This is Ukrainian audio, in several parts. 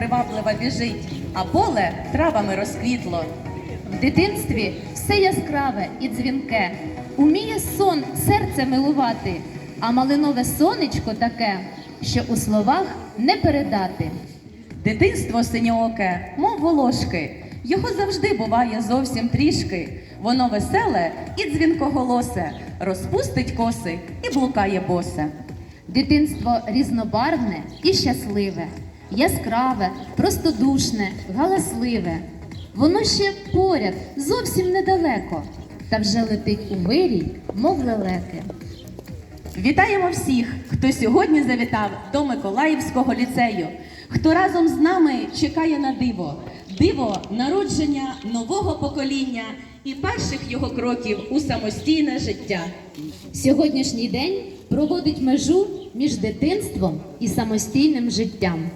приваблива біжить, а поле травами розквітло. В дитинстві все яскраве і дзвінке, уміє сон серце милувати, а малинове сонечко таке, що у словах не передати. Дитинство синьооке, мов волошки, його завжди буває зовсім трішки. Воно веселе і дзвінкоголосе, розпустить коси і блукає босе. Дитинство різнобарвне і щасливе, яскраве, простодушне, галасливе. Воно ще поряд, зовсім недалеко, та вже летить у вирій, мов лелеки. Вітаємо всіх, хто сьогодні завітав до Миколаївського ліцею, хто разом з нами чекає на диво, диво народження нового покоління і перших його кроків у самостійне життя. Сьогоднішній день проводить межу між дитинством і самостійним життям.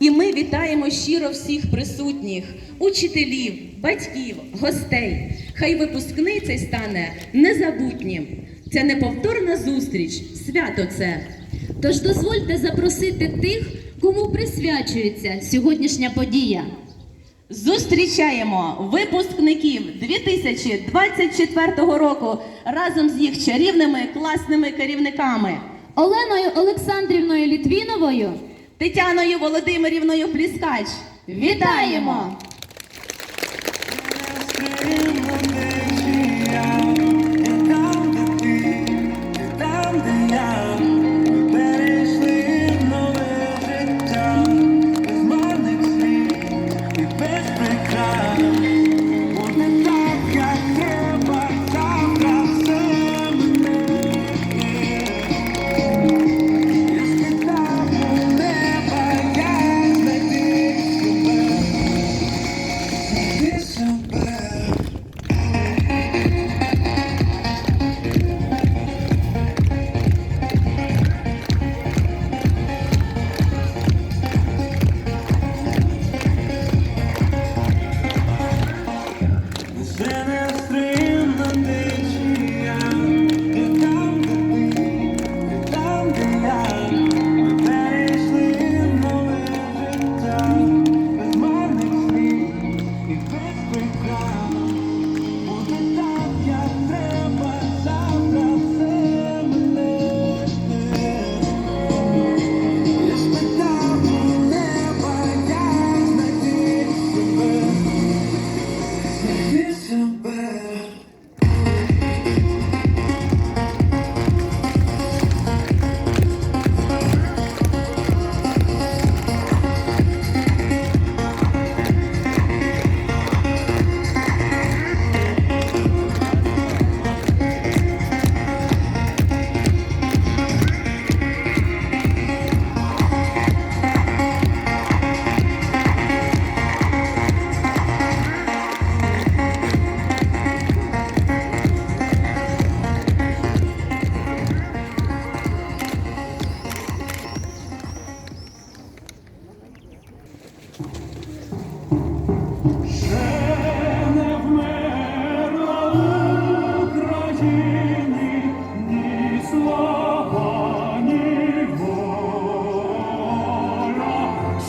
І ми вітаємо щиро всіх присутніх, учителів, батьків, гостей. Хай випускний стане незабутнім. Це неповторна зустріч, свято це. Тож дозвольте запросити тих, кому присвячується сьогоднішня подія. Зустрічаємо випускників 2024 року разом з їх чарівними класними керівниками Оленою Олександрівною Літвіновою Тетяною Володимирівною Пліскач. Вітаємо!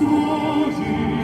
ми,